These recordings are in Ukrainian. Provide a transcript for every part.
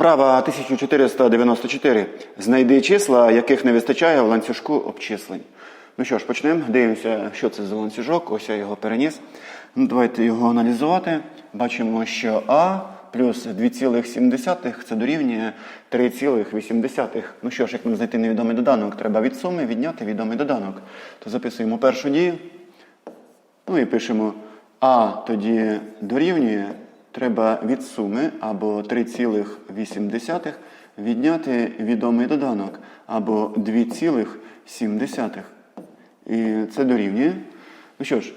Вправа 1494. Знайди числа, яких не вистачає в ланцюжку обчислень. Ну що ж, почнемо. Дивимося, що це за ланцюжок. Ось я його переніс. Ну, давайте його аналізувати. Бачимо, що А плюс 2,7 це дорівнює 3,8. Ну що ж, як нам знайти невідомий доданок? Треба від суми відняти відомий доданок. То записуємо першу дію. Ну і пишемо А тоді дорівнює. Треба від суми або 3,8 відняти відомий доданок або 2,7. І це дорівнює. Ну що ж,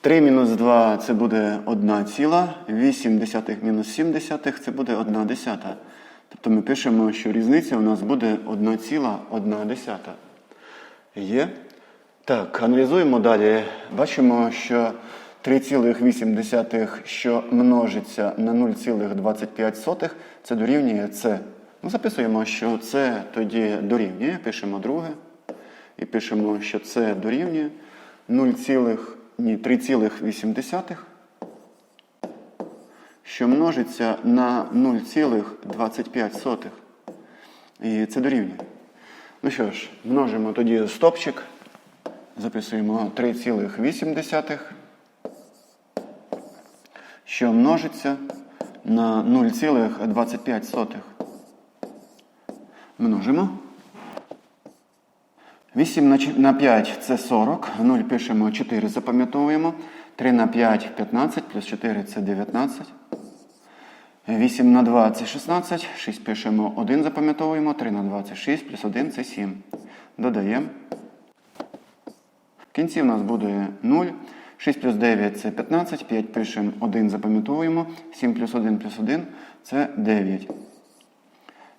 3 мінус 2 це буде 1 ціла, 8 десятих мінус 7 десятих це буде 1 десята. Тобто ми пишемо, що різниця у нас буде 1 ціла 1 десята. Є? Так, аналізуємо далі. Бачимо, що 3,8, що множиться на 0,25, це дорівнює С. Ну, записуємо, що це тоді дорівнює. Пишемо друге. І пишемо, що це дорівнює 0, ні, 3,8, що множиться на 0,25. І це дорівнює. Ну що ж, множимо тоді стопчик. Записуємо 3,8, що множиться на 0,25. Множимо. 8 на 5 це 40. 0 пишемо 4, запам'ятовуємо. 3 на 5 15, плюс 4 це 19. 8 на 2 це 16. 6 пишемо 1, запам'ятовуємо. 3 на 2 це 6, плюс 1 це 7. Додаємо. В кінці в нас буде 0. 6 плюс 9 це 15, 5 пишемо 1, запам'ятовуємо. 7 плюс 1 плюс 1 це 9.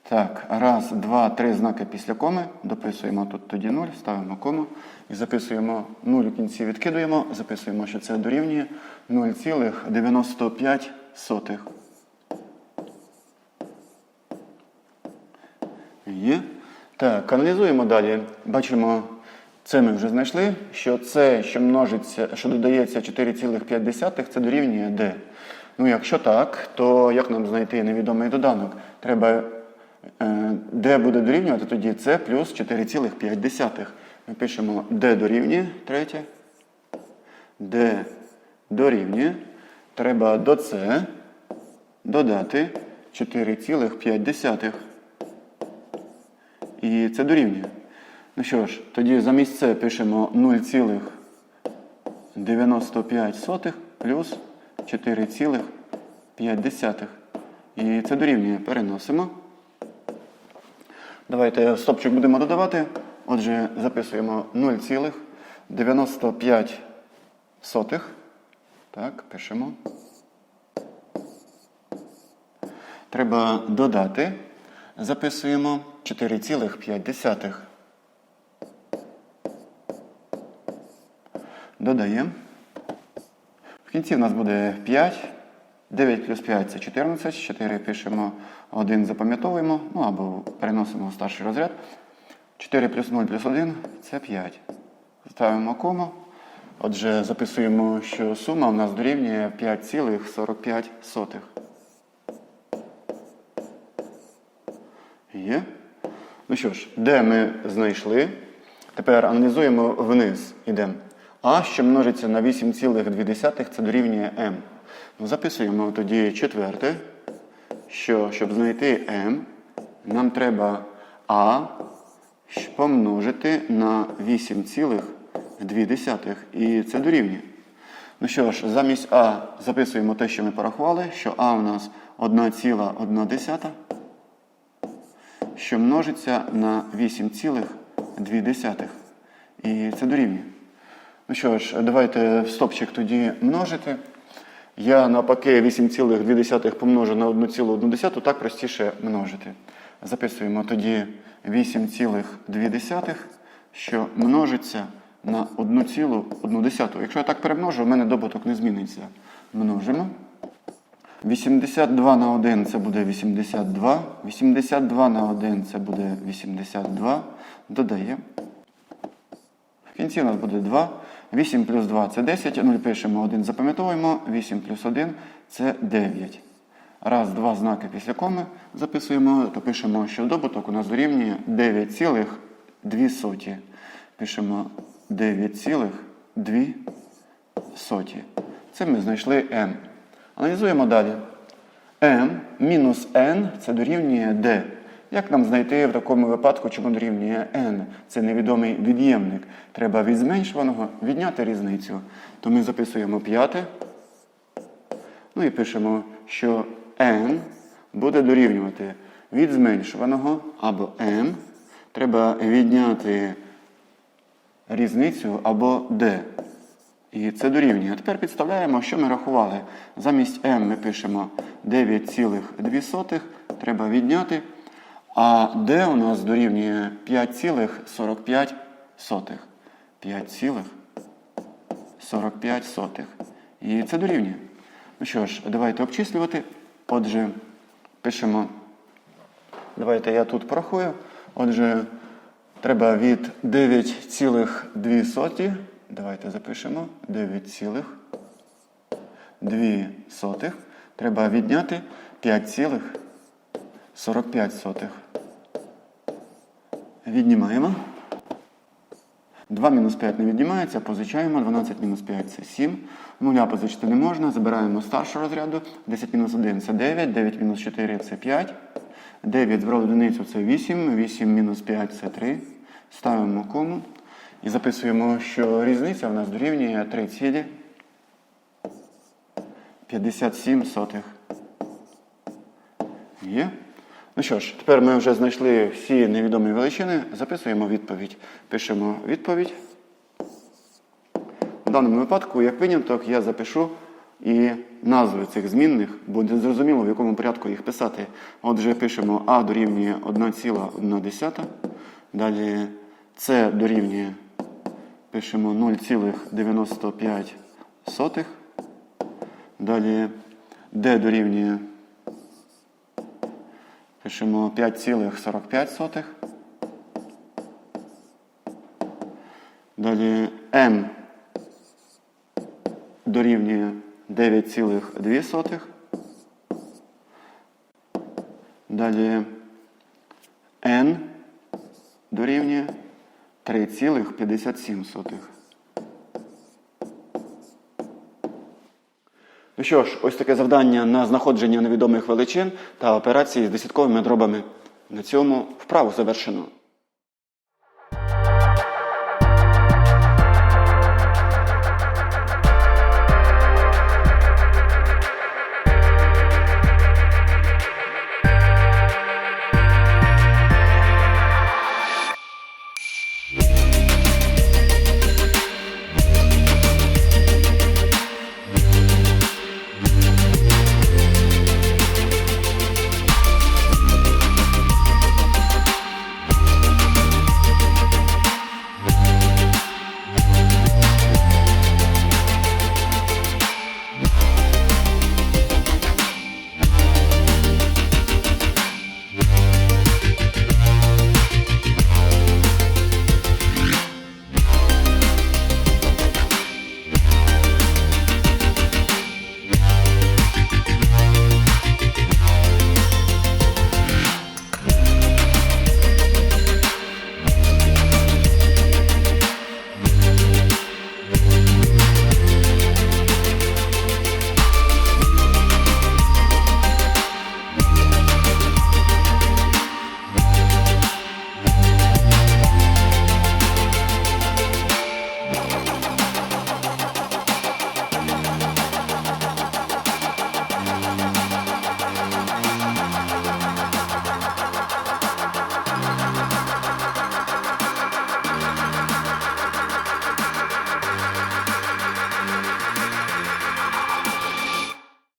Так, раз, два, три знаки після коми. Дописуємо тут тоді 0, ставимо кому і записуємо 0 у кінці відкидуємо, записуємо, що це дорівнює 0,95. Є. Так, аналізуємо далі. Бачимо, це ми вже знайшли, що це, що множиться, що додається 4,5, це дорівнює d. Ну, якщо так, то як нам знайти невідомий доданок? Треба е, d буде дорівнювати тоді c плюс 4,5. Ми пишемо d дорівнює, третє. d дорівнює. Треба до c додати 4,5. І це дорівнює. Ну що ж, тоді замість це пишемо 0,95 плюс 4,5. І це дорівнює. Переносимо. Давайте стопчик будемо додавати. Отже, записуємо 0,95. Так, пишемо. Треба додати. Записуємо 4,5. Додаємо. В кінці в нас буде 5. 9 плюс 5 це 14. 4 пишемо 1, запам'ятовуємо. Ну або переносимо в старший розряд. 4 плюс 0 плюс 1 це 5. Ставимо кому. Отже, записуємо, що сума у нас дорівнює 5,45. Є. Ну що ж, де ми знайшли? Тепер аналізуємо вниз. Ідемо. А, що множиться на 8,2, це дорівнює m. Ну, записуємо тоді четверте, що щоб знайти m, нам треба А помножити на 8,2. І це дорівнює. Ну що ж, замість А записуємо те, що ми порахували, що А у нас 1,1 що множиться на 8,2. І це дорівнює. Ну що ж, давайте стопчик тоді множити. Я навпаки 8,2 помножу на 1,1, так простіше множити. Записуємо тоді 8,2, що множиться на 1,1. Якщо я так перемножу, в мене добуток не зміниться. Множимо. 82 на 1 це буде 82. 82 на 1 це буде 82. Додаємо. В кінці у нас буде 2. 8 плюс 2 це 10. 0 пишемо 1, запам'ятовуємо. 8 плюс 1 це 9. раз, два знаки після коми записуємо, то пишемо, що добуток у нас дорівнює 9,2. Пишемо 9,2. Це ми знайшли m. Аналізуємо далі. m мінус n це дорівнює d. Як нам знайти в такому випадку, чому дорівнює n? Це невідомий від'ємник. Треба від зменшуваного відняти різницю. То ми записуємо п'яте. Ну і пишемо, що n буде дорівнювати від зменшуваного або m. Треба відняти різницю або d. І це дорівнює. Тепер підставляємо, що ми рахували. Замість m ми пишемо 9,2, треба відняти. А d у нас дорівнює 5,45. 5,45. І це дорівнює. Ну що ж, давайте обчислювати. Отже, пишемо. Давайте я тут порахую. Отже, треба від 9,2. Давайте запишемо 9,2. Треба відняти 5,45. Віднімаємо. 2 мінус 5 не віднімається, позичаємо. 12 мінус 5 це 7. Нуля позичити не можна. Забираємо старшого розряду. 10 мінус 1 це 9, 9 мінус 4 це 5. 9 збрав одиницю це 8, 8 мінус 5 це 3. Ставимо кому. І записуємо, що різниця в нас дорівнює 3,57 сотих. Є. Ну що ж, тепер ми вже знайшли всі невідомі величини. Записуємо відповідь. Пишемо відповідь. В даному випадку, як виняток, я запишу і назви цих змінних, буде зрозуміло, в якому порядку їх писати. Отже, пишемо А дорівнює 1,1. Далі С дорівнює, пишемо 0,95. Далі Д дорівнює, пишемо 5,45. Далі М дорівнює 9,2. Далі n дорівнює 3,57. Ну що ж, ось таке завдання на знаходження невідомих величин та операції з десятковими дробами. На цьому вправу завершено.